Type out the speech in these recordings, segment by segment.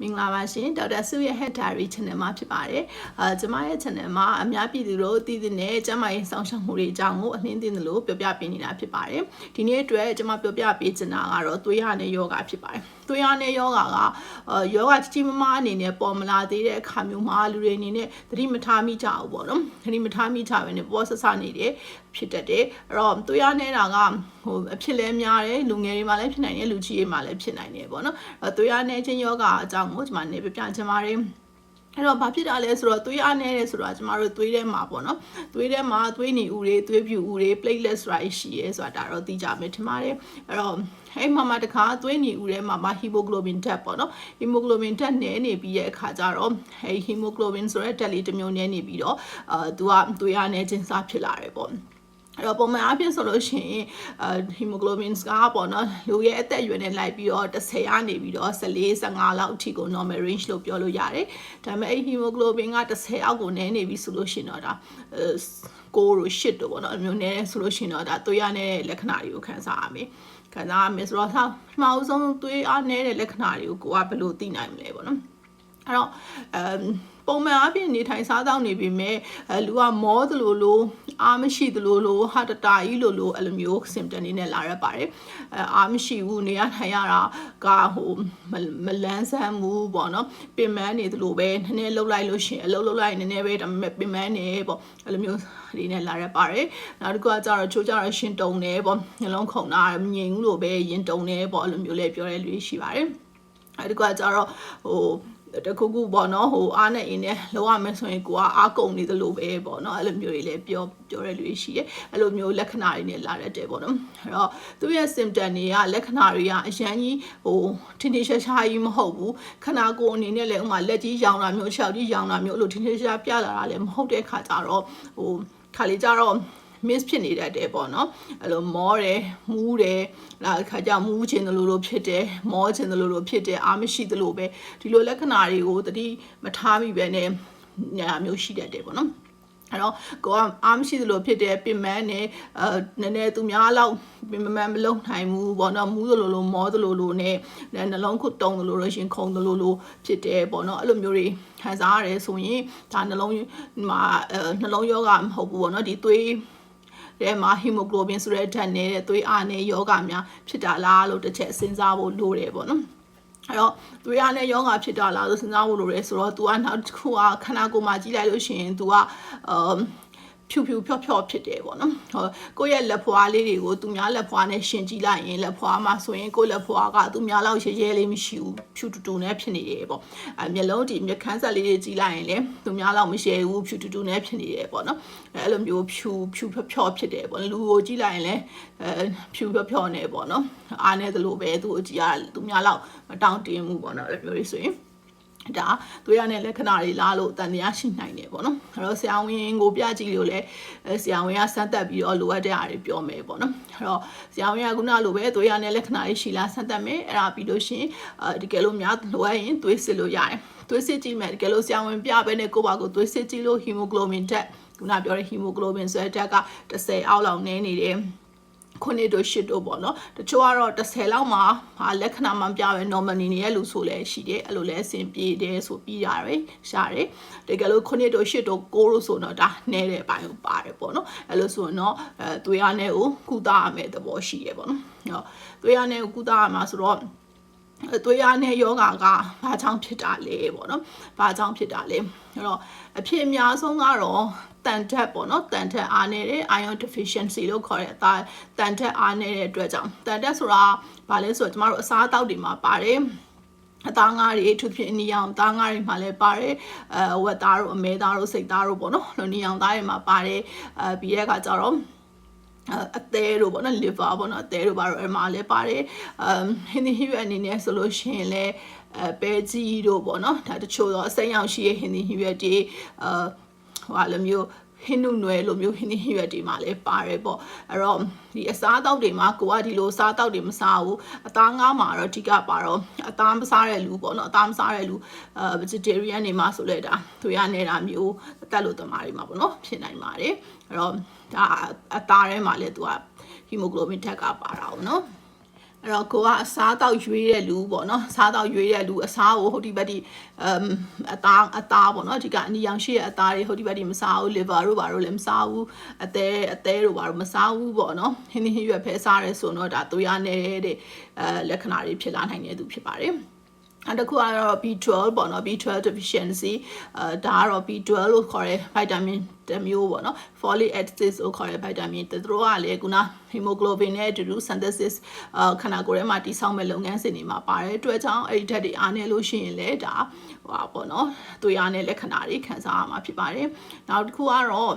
မင်္ဂလာပါရှင်ဒေါက်တာစုရဲ့ Head Diary Channel မှာဖြစ်ပါတယ်။အာကျွန်မရဲ့ channel မှာအများပြည်သူတို့သိသိနဲ့ကျန်းမာရေးစောင့်ရှောက်မှုတွေအကြောင်းကိုအနှင်းသိသလိုပြောပြပေးနေတာဖြစ်ပါတယ်။ဒီနေ့အတွက်ကျွန်မပြောပြပေးချင်တာကတော့သွေးရနဲ့ယောဂဖြစ်ပါတယ်။သွေးရနဲ့ယောဂကအာယောဂကြီးကြီးမားမားအနေနဲ့ပေါ်မလာသေးတဲ့အခါမျိုးမှာလူတွေအနေနဲ့သတိမထားမိကြဘူးပေါ့နော်။သတိမထားမိကြဘဲနဲ့ပေါ်ဆဆနေတယ် ဖြစ်တတ်တယ်။အဲ့တော့သွေးရနေတာကဟိုအဖြစ်လဲများတယ်လူငယ်တွေမှာလည်းဖြစ်နိုင်တယ်လူကြီးတွေမှာလည်းဖြစ်နိုင်တယ်ပေါ့နော်။အဲ့သွေးရနေခြင်းယောဂအကြောင်းကိုကျွန်မနေပြပြချင်ပါတယ်အဲ့တော့ဘာဖြစ်တာလဲဆိုတော့သွေးအားနည်းတယ်ဆိုတော့ကျမတို့သွေးထဲမှာပေါ့နော်သွေးထဲမှာသွေးနီဥတွေသွေးပြူဥတွေ platelets တွေရှိရဲဆိုတာဒါတော့သိကြမယ်ထင်ပါတယ်အဲ့တော့အဲ့မှာမှတခါသွေးနီဥထဲမှာမှာ hemoglobin ဓာတ်ပေါ့နော် hemoglobin ဓာတ်နည်းနေပြီးရဲ့အခါကျတော့အဲ့ hemoglobin ဆိုတဲ့ဓာတ်လေးတစ်မျိုးနည်းနေပြီးတော့အာသူကသွေးအားနည်းခြင်းစဖြစ်လာတယ်ပေါ့ အဲ့တော့ပုံမှန်အဖြစ်ဆိုလို့ရှိရင်အာ hemoglobin ကပေါ့နော်လူရဲ့အသက်အရွယ်နဲ့လိုက်ပြီးတော့10ကနေပြီးတော့14 15လောက်အထိကို normal range လို့ပြောလို့ရတယ်။ဒါပေမဲ့အဲ့ hemoglobin က10အောက်ကိုနည်းနေပြီဆိုလို့ရှိရင်တော့ဒါကိုတို့ရှစ်တို့ပေါ့နော်အမျိုးနည်းဆိုလို့ရှိရင်တော့ဒါသွေးရနေတဲ့လက္ခဏာတွေကိုခံစားရမယ်။ခံစားရမယ်ဆိုတော့ဆောက်ပထမအဆုံးသွေးအားနည်းတဲ့လက္ခဏာတွေကိုကိုကဘယ်လိုသိနိုင်မလဲပေါ့နော်။ အဲ့တော့အမ်ပုံမှန်အပြင်နေထိုင်စားသောက်နေပြီမဲ့အဲလူကမောသလိုလိုအားမရှိသလိုလိုဟာတတာကြီးလိုလိုအဲ့လိုမျိုး symptom တွေနဲ့လာရပါတယ်အဲအားမရှိဘူးနေရထိုင်ရတာကဟိုမလန်းဆန်းမှုပေါ့နော်ပင်မနေသလိုပဲနည်းနည်းလှုပ်လိုက်လို့ရှင်အလှုပ်လှုပ်လိုက်နည်းနည်းပဲဒါပေမဲ့ပင်မနေပေါ့အဲ့လိုမျိုးဒီနဲ့လာရပါတယ်နောက်တစ်ခုကကြတော့ချိုးကြတော့ရှင်တုံနေပေါ့နှလုံးခုန်တာမငြိမ်ဘူးလို့ပဲရင်တုံနေပေါ့အဲ့လိုမျိုးလေးပြောတဲ့လူရှိပါတယ်အဲ့ဒီကကြတော့ဟို တခုခုပေါ့နော်ဟိုအားနဲ့အင်းနဲ့လောက်ရမယ်ဆိုရင်ကိုကအားကုန်နေသလိုပဲပေါ့နော်အဲ့လိုမျိုးတွေလည်းပြောပြောတဲ့လူတွေရှိတယ်အဲ့လိုမျိုးလက္ခဏာတွေနဲ့လာတဲ့တဲ့ပေါ့နော်အဲ့တော့သူ့ရဲ့ symptom တွေကလက္ခဏာတွေကအရန်ကြီးဟိုထင်ထင်ရှားရှားကြီးမဟုတ်ဘူးခနာကိုအနေနဲ့လည်းဥမာလက်ကြီးရောင်တာမျိုးခြေောက်ကြီးရောင်တာမျိုးအဲ့လိုထင်ထင်ရှားပြလာတာလည်းမဟုတ်တဲ့ခါကြတော့ဟိုခါလေးကြတော့ miss ဖြစ်နေတတ်တယ်ပေါ့နော်အဲ့လိုမောတယ်မူးတယ်နောက်ခါကျမူးခြင်းတလို့လို့ဖြစ်တယ်မောခြင်းတလို့လို့ဖြစ်တယ်အားမရှိတလို့ပဲဒီလိုလက္ခဏာတွေကိုတတိမထားမိပဲနဲ့ညာမျိုးရှိတတ်တယ်ပေါ့နော်အဲ့တော့ကိုကအားမရှိသလိုဖြစ်တဲ့ပင်မန်းနဲ့အဲနည်းနည်းသူများလောက်ပင်မန်းမလုံနိုင်ဘူးပေါ့နော်မူးသလိုလိုမောသလိုလိုနဲ့နှလုံးခုတုံသလိုလိုရှင်ခုံသလိုလိုဖြစ်တယ်ပေါ့နော်အဲ့လိုမျိုးတွေခံစားရတယ်ဆိုရင်ဒါနှလုံးမှာအဲနှလုံးယောဂမဟုတ်ဘူးပေါ့နော်ဒီသွေး တဲ့မှာ hemoglobin ဆိုတဲ့ဓာတ်နဲ့သွေးအားနဲ့ယောဂများဖြစ်တာလားလို့တစ်ချက်စဉ်းစားဖို့လိုတယ်ပေါ့နော်အဲ့တော့သွေးအားနဲ့ယောဂဖြစ်တာလားဆိုစဉ်းစားဖို့လိုတယ်ဆိုတော့ तू ကနောက်တစ်ခုကခန္ဓာကိုယ်မှာကြီးလိုက်လို့ရှိရင် तू ကအမ် ဖြူဖြူဖြော့ဖြော့ဖြစ်တယ်ပေါ့နော်ဟောကိုယ့်ရဲ့လက်ဖွားလေးတွေကိုသူများလက်ဖွားနဲ့ရှင်ကြည့်လိုက်ရင်လက်ဖွားမှာဆိုရင်ကိုယ့်လက်ဖွားကသူများလောက်ရဲရဲလေးမရှိဘူးဖြူတူတူနဲ့ဖြစ်နေတယ်ပေါ့အဲမျက်လုံးဒီမျက်ခမ်းဆက်လေးတွေကြည့်လိုက်ရင်လည်းသူများလောက်မရှယ်ဘူးဖြူတူတူနဲ့ဖြစ်နေတယ်ပေါ့နော်အဲအဲ့လိုမျိုးဖြူဖြူဖြော့ဖြော့ဖြစ်တယ်ပေါ့လူကိုကြည့်လိုက်ရင်လည်းအဲဖြူဖြော့ဖြော့နေပေါ့နော်အားနေသလိုပဲသူ့အကြည့်ရသူများလောက်မတောင့်တင်းဘူးပေါ့နော်အဲ့လိုမျိုးတွေဆိုရင် ဒါသွေးရတဲ့လက္ခဏာတွေလားလို့တန်တရားရှိနိုင်တယ်ပေါ့နော်အဲ့တော့ဆရာဝန်ကိုပြကြည့်လို့လဲဆရာဝန်ကစမ်းသပ်ပြီးတော့လိုအပ်တဲ့အားတွေပြောမယ်ပေါ့နော်အဲ့တော့ဆရာဝန်ကခုနလိုပဲသွေးရတဲ့လက္ခဏာတွေရှိလားစမ်းသပ်မယ်အဲ့ဒါပြီးလို့ရှိရင်အဲဒီကယ်လို့များလိုအပ်ရင်သွေးစစ်လို့ရတယ်သွေးစစ်ကြည့်မယ်တကယ်လို့ဆရာဝန်ပြပဲနဲ့ကိုယ့်ဘာကိုသွေးစစ်ကြည့်လို့ hemoglobin ဓာတ်ခုနပြောတဲ့ hemoglobin ဆိုတဲ့ဓာတ်က10အောက်လောက်နည်းနေတယ် ခုနှစ်တို့ရှစ်တို့ပေါ့နော်တချို့ကတော့30လောက်မှာဟာလက္ခဏာမှပြပဲ normal နေနေရလို့ဆိုလဲရှိတယ်အဲ့လိုလဲအဆင်ပြေတယ်ဆိုပြီးရတယ်ရှားတယ်တကယ်လို့ခုနှစ်တို့ရှစ်တို့ကိုတို့ဆိုတော့ဒါနဲတဲ့ဘိုင်းကိုပါတယ်ပေါ့နော်အဲ့လိုဆိုရင်တော့အဲသွေးရနဲ့ကိုကုသရမယ်သဘောရှိရပေါ့နော်ဟောသွေးရနဲ့ကိုကုသရမှာဆိုတော့သွေးရနဲ့ယောဂါကဘာကြောင့်ဖြစ်တာလဲပေါ့နော်ဘာကြောင့်ဖြစ်တာလဲအဲ့တော့အဖြစ်အများဆုံးကတော့ တန်တက်ပေါ့နော်တန်တက်အားနေတဲ့ iron deficiency လို့ခေါ်တဲ့အသားတန်တက်အားနေတဲ့အတွက်ကြောင့်တန်တက်ဆိုတာဘာလဲဆိုတော့ကျမတို့အစားအသောက်တွေမှာပါတယ်အသားငါးတွေအထူးဖြင့်နီအောင်သားငါးတွေမှာလည်းပါတယ်အဲဝက်သားတို့အမဲသားတို့စိတ်သားတို့ပေါ့နော်လို့နီအောင်သားတွေမှာပါတယ်အဲပြီးတဲ့အခါကျတော့အသေးတို့ပေါ့နော် liver ပေါ့နော်အသေးတို့ပါတော့အမှလည်းပါတယ်အမ်ဟင်းဒီဟီရအနေနဲ့ဆိုလို့ရှိရင်လည်းအဲပဲကြီးတို့ပေါ့နော်ဒါတချို့တော့အစိမ်းရောင်ရှိရဲ့ဟင်းဒီဟီရတွေအာ ဟိုလိုမျိုးဟင်းနုနွယ်လိုမျိုးဟင်းဟင်းရွက်တွေမှာလည်းပါတယ်ပေါ့အဲ့တော့ဒီအစားအသောက်တွေမှာကိုကဒီလိုအစားအသောက်တွေမစားဘူးအသားငါးမှာတော့အဓိကပါတော့အသားမစားတဲ့လူပေါ့နော်အသားမစားတဲ့လူအဲ vegetarian တွေမှာဆိုလဲဒါသူရနေတာမျိုးအသက်လို့တမားတွေမှာပေါ့နော်ဖြစ်နိုင်ပါတယ်အဲ့တော့ဒါအသားထဲမှာလည်းသူက hemoglobin ထက်ကပါတာပေါ့နော် အဲ့အဲ့တော့ကိုကအစားတောက်ရွေးတဲ့လူပေါ့နော်စားတောက်ရွေးတဲ့လူအစားကိုဟိုဒီဘက်ဒီအမ်အသားအသားပေါ့နော်ဒီကအနီရောင်ရှိတဲ့အသားတွေဟိုဒီဘက်ဒီမစားဘူး liver တို့ဘာတို့လည်းမစားဘူးအသေးအသေးတို့ဘာတို့မစားဘူးပေါ့နော်ဟင်းသီးဟင်းရွက်ဖဲစားရဲဆိုတော့ဒါသွေးရနေတဲ့အဲလက္ခဏာတွေဖြစ်လာနိုင်တဲ့သူဖြစ်ပါတယ် နောက်တစ်ခုကတော့ B12 ပေါ့နော် B12 deficiency အဲဒါကတော့ B12 လို့ခေါ်တဲ့ vitamin တစ်မျိုးပေါ့နော် folic acid လို့ခေါ်တဲ့ vitamin သူတို့ကလည်းခုန hemoglobin နဲ့အတူတူ synthesis အာခန္ဓာကိုယ်ထဲမှာတိစောက်မဲ့လုပ်ငန်းစဉ်တွေမှာပါတယ်အတွက်ကြောင့်အဲ့ဒီဓာတ်တွေအားနေလို့ရှိရင်လည်းဒါဟိုပါပေါ့နော်သွေးအားနဲ့လက္ခဏာတွေခံစားရမှာဖြစ်ပါတယ်နောက်တစ်ခုကတော့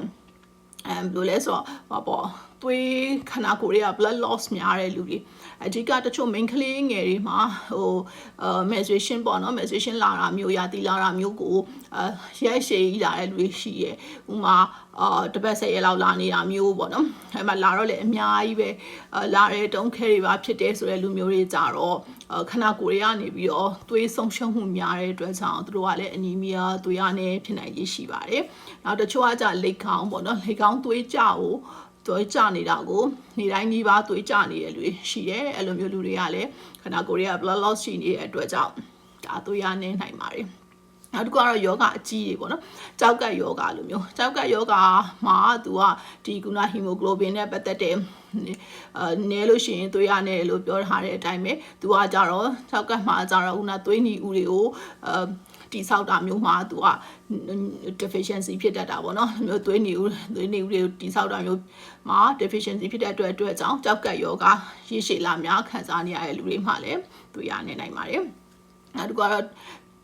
အဲဘယ်လိုလဲဆိုတော့ဟောပေါ့ သွေးခန္ဓာကိုယ်တွေက blood loss များတဲ့လူတွေအဓိကတချို့ main ကလေးငယ်တွေမှာဟိုအဲ menstruation ပေါ့နော် menstruation လာတာမျိုးရာသီလာတာမျိုးကိုအဲရိုက်ရှည်ကြီးလာတဲ့လူတွေရှိရဲ့ဥမာအာတပတ်ဆက်ရလောက်လာနေတာမျိုးပေါ့နော်အဲမှာလာတော့လေအများကြီးပဲအာလာတဲ့တုံးခဲတွေပါဖြစ်တဲ့ဆိုတဲ့လူမျိုးတွေကြတော့ခန္ဓာကိုယ်တွေကနေပြီးတော့သွေးဆုံးရှုံးမှုများတဲ့အတွက်ကြောင့်သူတို့ကလည်းအနီမီယာသွေးရနဲ့ဖြစ်နိုင်ရရှိပါတယ်နောက်တချို့ကကြလက်ခေါင်းပေါ့နော်လက်ခေါင်းသွေးကြကို သွေးကြနေတာကိုနေတိုင်းနှီးပါသွေးကြနေတဲ့လူရှိတယ်အဲ့လိုမျိုးလူတွေကလည်းခန္ဓာကိုယ်တွေက blood loss ရှိနေတဲ့အတွက်ကြောင့်ဒါသွေးရနေနိုင်ပါတယ်နောက်တစ်ခုကတော့ယောဂအကြီးတွေပေါ့နော်ကြောက်ကတ်ယောဂလိုမျိုးကြောက်ကတ်ယောဂမှာသူကဒီကုနာဟီမိုဂလိုဘင်နဲ့ပတ်သက်တဲ့အဲနဲလို့ရှိရင်သွေးရနေလို့ပြောထားတဲ့အတိုင်းပဲသူကကြတော့ကြောက်ကတ်မှာကြတော့ခုနသွေးနီဦးတွေကိုအဲ တိဆောက်တာမျိုးမှာသူက deficiency ဖြစ်တတ်တာပေါ့နော်မျိုးသွေးနေဦးသွေးနေဦးတွေကိုတိဆောက်တာမျိုးမှာ deficiency ဖြစ်တဲ့အတွက်အတွက်ကြောင့်ကြောက်ကတ်ယောဂရရှိလာများခံစားနေရတဲ့လူတွေမှလည်းသွေးရနေနိုင်ပါတယ်နောက်တစ်ခုကတော့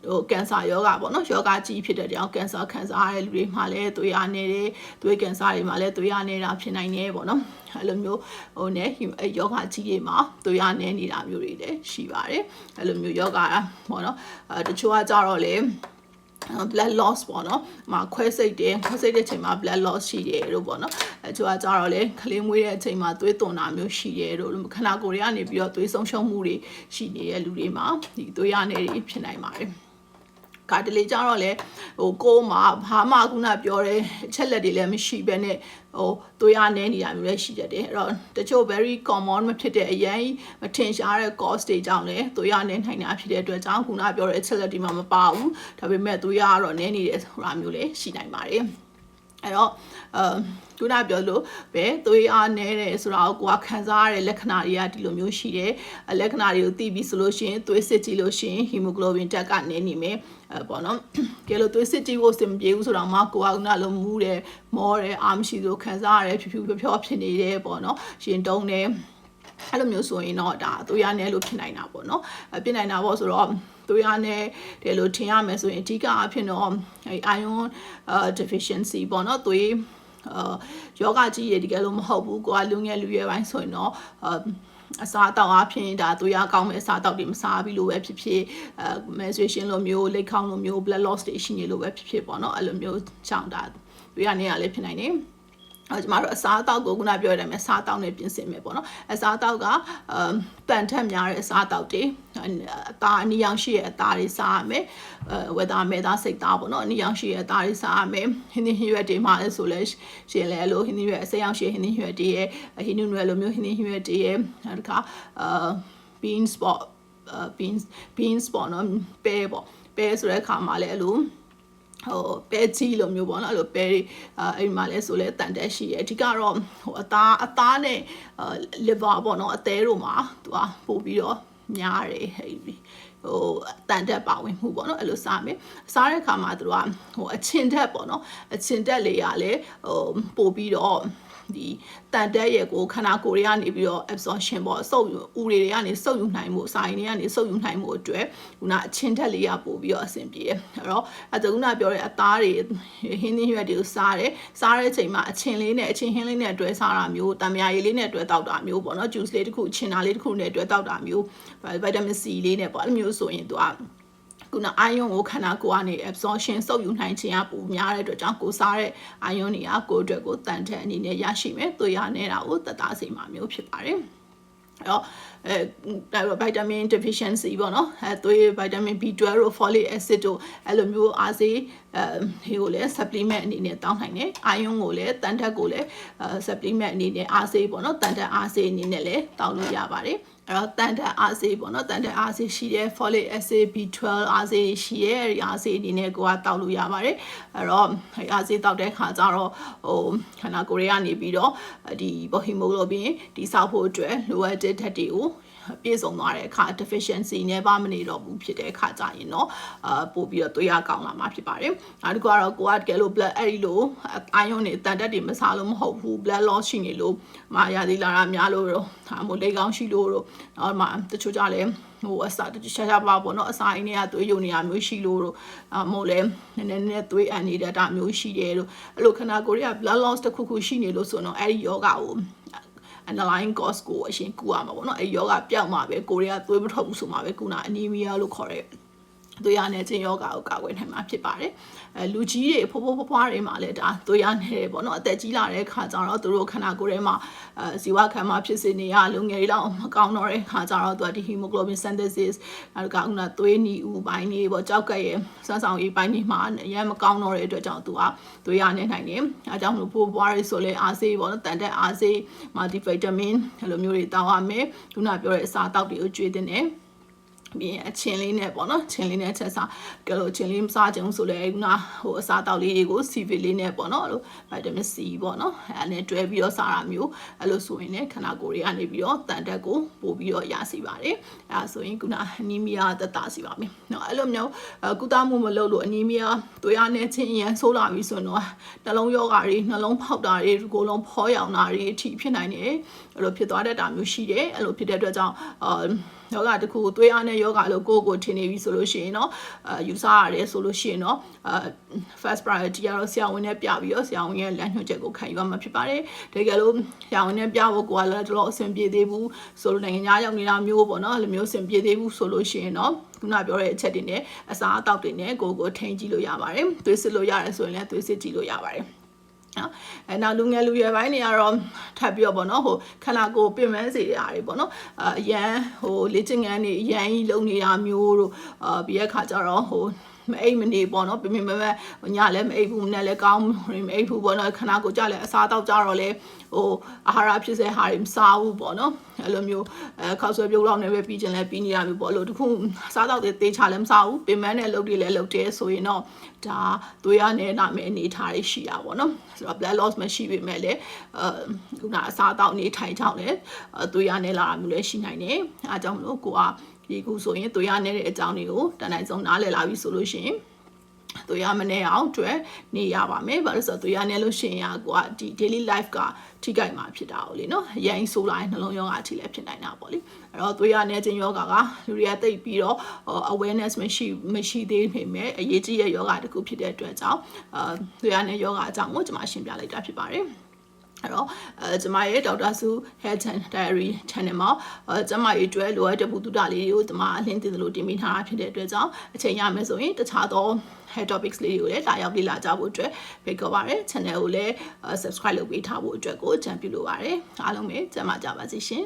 ဟိုကင်ဆာယောဂပေါ့နော်ယောဂကြီးဖြစ်တဲ့ကြောင့်ကင်ဆာခံစားရတဲ့လူတွေမှာလည်းသွေးရနေတယ်သွေးကင်ဆာတွေမှာလည်းသွေးရနေတာဖြစ်နိုင်တယ်ပေါ့နော်အဲ့လိုမျိုးဟိုနဲ့ယောဂကြီးတွေမှာသွေးရနေနေတာမျိုးတွေလည်းရှိပါတယ်အဲ့လိုမျိုးယောဂပေါ့နော်အဲတချို့ကကြတော့လေ blood loss ပေါ့နော်။မှာခွဲစိတ်တယ်ခွဲစိတ်တဲ့ချိန်မှာ blood loss ရှိတယ်လို့ပေါ့နော်။အဲကျတော့ကြတော့လေခလေးမွေးတဲ့အချိန်မှာသွေးသွန်တာမျိုးရှိတယ်လို့ခန္ဓာကိုယ်တွေကနေပြီးတော့သွေးဆုံးရှုံးမှုတွေရှိနေတဲ့လူတွေမှာဒီသွေးရနေတွေဖြစ်နိုင်ပါတယ်။ ကာတလေကြတော့လေဟိုကိုမှာဘာမှခုနပြောတဲ့အချက်လက်တွေလည်းမရှိဘဲနဲ့ဟိုသွေးအားနည်းနေတာမျိုးလည်းရှိတတ်တယ်အဲ့တော့တချို့ very common မဖြစ်တဲ့အရင်မထင်ရှားတဲ့ cost တွေကြောင့်လည်းသွေးအားနည်းနိုင်တာဖြစ်တဲ့အတွက်ကြောင့်ခုနပြောတဲ့အချက်လက်တွေမှာမပါဘူးဒါပေမဲ့သွေးအားကတော့နည်းနေတယ်ဆိုတာမျိုးလည်းရှိနိုင်ပါတယ် အဲ့တော့အာခုနပြောလို့ပဲသွေးအားနည်းတယ်ဆိုတာကိုကိုကခံစားရတဲ့လက္ခဏာတွေကဒီလိုမျိုးရှိတယ်လက္ခဏာတွေကိုသိပြီဆိုလို့ရှိရင်သွေးစစ်ကြည့်လို့ရှိရင်ဟီမိုဂလိုဘင်တက်ကနေနေမယ်အဲပေါ့နော်ကဲလို့သွေးစစ်ကြည့်ဖို့စင်မပြေဘူးဆိုတော့မှကိုကခုနလိုမူးတယ်မောတယ်အာမရှိဆိုခံစားရတယ်ဖြူဖြူဖြောဖြောဖြစ်နေတယ်ပေါ့နော်ရှင်တုံးတယ် အဲ့လိုမျိုးဆိုရင်တော့ဒါသွေးရနဲလို့ဖြစ်နိုင်တာပေါ့နော်အဖြစ်နိုင်တာပေါ့ဆိုတော့သွေးရနဲတယ်လို့ထင်ရမယ်ဆိုရင်အဓိကအဖြစ်တော့အဲ iron deficiency ပေါ့နော်သွေးအာယောဂကြီးရတကယ်လို့မဟုတ်ဘူးကိုကလူငယ်လူရွယ်ပိုင်းဆိုရင်တော့အာအစားအသောက်အဖြစ်ဒါသွေးရကောင်းမဲ့အစားအသောက်တွေမစားဘူးလို့ပဲဖြစ်ဖြစ်အဲ menstruation လိုမျိုးလက်ခေါင်းလိုမျိုး blood loss တွေရှိနေလို့ပဲဖြစ်ဖြစ်ပေါ့နော်အဲ့လိုမျိုးချောင်းတာသွေးရနေရလည်းဖြစ်နိုင်တယ် အဲကျမတို့အစားအသောက်ကိုခုနပြောရတဲ့အစားအသောက်နဲ့ပြင်ဆင်မယ်ပေါ့နော်အစားအသောက်ကအမ်ပန်ထက်များတဲ့အစားအသောက်တွေအသားအနီရောင်ရှိတဲ့အသားတွေစားရမယ်အဲဝက်သားမဲသားစိတ်သားပေါ့နော်အနီရောင်ရှိတဲ့အသားတွေစားရမယ်ဟင်းသီးဟင်းရွက်တွေမှာလဲဆိုလဲရှင်လဲလို့ဟင်းသီးရွက်အစိမ်းရောင်ရှိဟင်းသီးရွက်တွေရဲ့ဟင်းနုနွယ်လိုမျိုးဟင်းသီးရွက်တွေရဲ့နောက်တစ်ခါအာ beans ပေါ့ beans beans ပေါ့နော်ပဲပေါ့ပဲဆိုတဲ့အခါမှာလဲအဲ့လို ဟိုပဲကြီးလိုမျိုးပေါ့နော်အဲ့လိုပဲတွေအဲအဲ့မှာလဲဆိုလဲတန်တက်ရှိရဲ့အဓိကတော့ဟိုအသားအသားနဲ့ liver ပေါ့နော်အသေးတို့မှာသူကပို့ပြီးတော့များတယ်ဟဲ့ဟိုတန်တက်ပါဝင်မှုပေါ့နော်အဲ့လိုစားမယ်စားတဲ့အခါမှာသူကဟိုအချင်တက်ပေါ့နော်အချင်တက်လေးရလဲဟိုပို့ပြီးတော့ ဒီတန်တက်ရဲ့ကိုခန္ဓာကိုယ်တွေကနေပြီးတော့ absorption ပေါ့စုပ်ယူဦးတွေကနေစုပ်ယူနိုင်မှုစာရင်းတွေကနေစုပ်ယူနိုင်မှုအတွက်ခုနအချင်းတက်လေးရပို့ပြီးတော့အဆင်ပြေတယ်အဲ့တော့အဲဒါခုနပြောတဲ့အသားတွေဟင်းသီးရွက်တွေကိုစားတယ်စားတဲ့အချိန်မှာအချင်းလေးနဲ့အချင်းဟင်းလေးနဲ့တွဲစားတာမျိုးတံမြာရည်လေးနဲ့တွဲတောက်တာမျိုးပေါ့နော် juice လေးတစ်ခုအချင်းသားလေးတစ်ခုနဲ့တွဲတောက်တာမျိုး vitamin C လေးနဲ့ပေါ့အဲ့လိုမျိုးဆိုရင်သူက ခုနအာယွန်ကိုခန္ဓာကိုယ်ကနေ absorption စုပ်ယူနိုင်ခြင်းကပိုများတဲ့အတွက်ကြောင့်ကိုစားတဲ့အာယွန်တွေကကိုယ်အတွက်ကိုတန်တဲ့အနေနဲ့ရရှိမယ်။သွေးရနေတာကိုတသားစီမှာမျိုးဖြစ်ပါတယ်။အဲ့တော့အဲဗိုက်တာမင် deficiency ပေါ့နော်အဲသွေးဗိုက်တာမင် B12 တို့ folic acid တို့အဲ့လိုမျိုးအားစေးအဲဟိကိုလည်း supplement အနေနဲ့တောင်းနိုင်တယ်အာယွန်းကိုလည်းတန်တက်ကိုလည်းအဲ supplement အနေနဲ့အားစေးပေါ့နော်တန်တက်အားစေးအနေနဲ့လည်းတောင်းလို့ရပါတယ် အဲ့တော့တန်တက်အားစေးပေါ့နော်တန်တက်အားစေးရှိတယ် folic acid B12 အားစေးရှိရဲ့အဲ့ဒီအားစေးအနေနဲ့ကိုကတောက်လို့ရပါတယ်အဲ့တော့အားစေးတောက်တဲ့ခါကျတော့ဟိုခန္ဓာကိုယ်တွေကနေပြီးတော့ဒီဘော်ဟီမိုဂလိုဘင်ဒီစောက်ဖို့အတွက်လိုအပ်တဲ့ဓာတ်တွေကို ပြည့်စုံသွားတဲ့အခါ deficiency နဲ့ပါမနေတော့ဘူးဖြစ်တဲ့အခါကြရင်တော့အာပို့ပြီးတော့သွေးရကောင်းလာမှာဖြစ်ပါတယ်။နောက်တစ်ခုကတော့ကိုကတကယ်လို့ blood အဲ့ဒီလို iron တွေတန်တက်တွေမစားလို့မဟုတ်ဘူး blood loss ရှိနေလို့မာရသေးလာတာများလို့တော့ဒါမှမဟုတ်လေကောင်းရှိလို့တော့နောက်မှတချို့ကြလဲဟိုအစာတခြားခြားပါပေါ့နော်အစာအိမ်တွေကသွေးယုံနေတာမျိုးရှိလို့တော့အမို့လဲနည်းနည်းနည်းသွေးအန်နေတဲ့ဒါမျိုးရှိတယ်လို့အဲ့လိုခန္ဓာကိုယ်တွေက blood loss တစ်ခုခုရှိနေလို့ဆိုတော့အဲ့ဒီယောဂကို underlying cause ကိုအရှင်ကူရမှာပေါ့နော်အဲယောဂပျောက်မှာပဲကိုရီးယားသွေးမထွက်ဘူးဆိုမှာပဲခုနအနီမီးယားလို့ခေါ်တဲ့ သွေးရနဲ့ခြင်းယောဂကိုကာကွယ်နိုင်မှာဖြစ်ပါတယ်အဲလူကြီးတွေဖိုးဖိုးဖွားဖွားတွေမှာလည်းဒါသွေးရနေတယ်ပေါ့နော်အသက်ကြီးလာတဲ့ခါကျတော့သူတို့ခန္ဓာကိုယ်ထဲမှာအဲဇီဝခံမှာဖြစ်စေနေရလုံငယ်လောက်မကောင်းတော့တဲ့ခါကျတော့သူကဒီ hemoglobin synthesis နောက်ကခုနသွေးနီဦးပိုင်းတွေပေါ့ကြောက်ကက်ရဲ့စွမ်းဆောင်ရေးပိုင်းတွေမှာအရင်မကောင်းတော့တဲ့အတွက်ကြောင့်သူကသွေးရနေနိုင်တယ်အဲကြောင့်မလို့ဖိုးဖွားတွေဆိုလဲအားစေးပေါ့နော်တန်တက်အားစေး multivitamin အဲ့လိုမျိုးတွေတောင်းရမယ်ခုနပြောတဲ့အစာတောက်တွေကိုကျွေးတင်တယ် ပြီးအချင်းလေးနဲ့ပေါ့နော်ချင်းလေးနဲ့ချက်စားကဲလို့ချင်းလေးမစားကြအောင်ဆိုလဲခုနဟိုအစားတောက်လေးတွေကို CV လေးနဲ့ပေါ့နော်အဲ့လို vitamin C ပေါ့နော်အဲ့နဲ့တွဲပြီးတော့စားတာမျိုးအဲ့လိုဆိုရင်လည်းခန္ဓာကိုယ်တွေကနေပြီးတော့တန်တက်ကိုပို့ပြီးတော့ရစီပါတယ်အဲ့ဒါဆိုရင်ခုနအနီမီယာတက်တာစီပါမယ်နော်အဲ့လိုမျိုးကုသမှုမလုပ်လို့အနီမီယာသွေးရနဲ့ချင်းရန်ဆိုးလာပြီဆိုတော့နှလုံးယောဂါတွေနှလုံးဖောက်တာတွေကိုယ်လုံးဖောရောင်တာတွေအထိဖြစ်နိုင်တယ်အဲ့လိုဖြစ်သွားတတ်တာမျိုးရှိတယ်အဲ့လိုဖြစ်တဲ့အတွက်ကြောင့်အာ ယောဂတစ်ခုသွေးအားနဲ့ယောဂလို့ကိုယ့်ကိုထင်နေပြီဆိုလို့ရှိရင်တော့အာယူဆရတယ်ဆိုလို့ရှိရင်တော့အာ first priority ကတော့ဆရာဝန်နဲ့ပြပြီးတော့ဆရာဝန်ရဲ့လမ်းညွှန်ချက်ကိုခံယူရမှာဖြစ်ပါတယ်တကယ်လို့ဆရာဝန်နဲ့ပြဖို့ကိုကလည်းတော့အဆင်ပြေသေးဘူးဆိုလို့နိုင်ငံသားရောက်နေတာမျိုးပေါ့နော်အဲ့လိုမျိုးအဆင်ပြေသေးဘူးဆိုလို့ရှိရင်တော့ခုနပြောတဲ့အချက်တွေနဲ့အစားအသောက်တွေနဲ့ကိုကိုထိန်းကြည့်လို့ရပါတယ်သွေးစစ်လို့ရတယ်ဆိုရင်လည်းသွေးစစ်ကြည့်လို့ရပါတယ် နော်အဲနောက်လူငယ်လူရွယ်ပိုင်းတွေကတော့ထပ်ပြီးတော့ဗောနော်ဟိုခန္ဓာကိုယ်ပြင်ပန်းစေတာတွေဗောနော်အရန်ဟိုလေ့ကျင့်ခန်းတွေအရန်ကြီးလုပ်နေတာမျိုးတို့အာပြီးတဲ့ခါကျတော့ဟို မအိမ်မနေပေါ့နော်ပြပြမမညလည်းမအိပ်ဘူးမနဲ့လည်းကောင်းမအိပ်ဘူးပေါ့နော်ခဏကိုကြလည်းအစားတောက်ကြတော့လေဟိုအာဟာရဖြစ်စေဟာတွေမစားဘူးပေါ့နော်အဲ့လိုမျိုးအဲခောက်ဆွဲပြုတ်လောက်နေပဲပြီးကျင်လဲပြီးနေရမျိုးပေါ့လို့တခုစားတောက်တွေတေးချလည်းမစားဘူးပင်မနဲ့လုပ်တွေလည်းလုပ်တယ်ဆိုရင်တော့ဒါသွေးရနေနာမယ့်အနေထားတွေရှိတာပေါ့နော်ဆိုတော့ blood loss မရှိပေမဲ့လည်းအဲခုနအစားတောက်နေထိုင်ချောင်းလည်းသွေးရနေလာတာမျိုးလည်းရှိနိုင်တယ်အားကြောင့်မလို့ကိုက ဒီခုဆိုရင်သွေးရနေတဲ့အကြောင်းတွေကိုတန်တိုင်းဆုံးနားလည်လာပြီဆိုလို့ရှိရင်သွေးရမနေအောင်အတွက်နေရပါမယ်ဘာလို့ဆိုတော့သွေးရနေလို့ရှိရင်ကဒီ daily life ကထိခိုက်မှာဖြစ်တာ ਉਹ လေနော်အရင်ဆိုးလာရင်နှလုံးရောဂါအထိလည်းဖြစ်နိုင်တာပေါ့လေအဲ့တော့သွေးရနေခြင်းယောဂါကလူတွေကတိတ်ပြီးတော့ awareness မရှိမရှိသေးပေမဲ့အရေးကြီးတဲ့ယောဂါတစ်ခုဖြစ်တဲ့အတွက်ကြောင့်အာသွေးရနေယောဂါအကြောင်းကိုကျွန်မရှင်းပြလိုက်တာဖြစ်ပါတယ် အဲ့တော့အဲကျမရဲ့ဒေါက်တာဆူ Health and Diary Channel မှာအဲကျမရဲ့အတွက်လိုအပ်တဲ့ဘူးတုဒလေးတွေကိုကျမအလင်းတင်သလိုတင်ပေးထားတာဖြစ်တဲ့အတွက်ကြောင့်အချိန်ရမယ်ဆိုရင်တခြားသော head topics လေးတွေကိုလည်းလာရောက်လေ့လာကြဖို့အတွက်ဖိတ်ခေါ်ပါရစေ channel ကိုလည်း subscribe လုပ်ပေးထားဖို့အတွက်ကိုကြံပြုလိုပါတယ်အားလုံးပဲကျမကြပါစေရှင်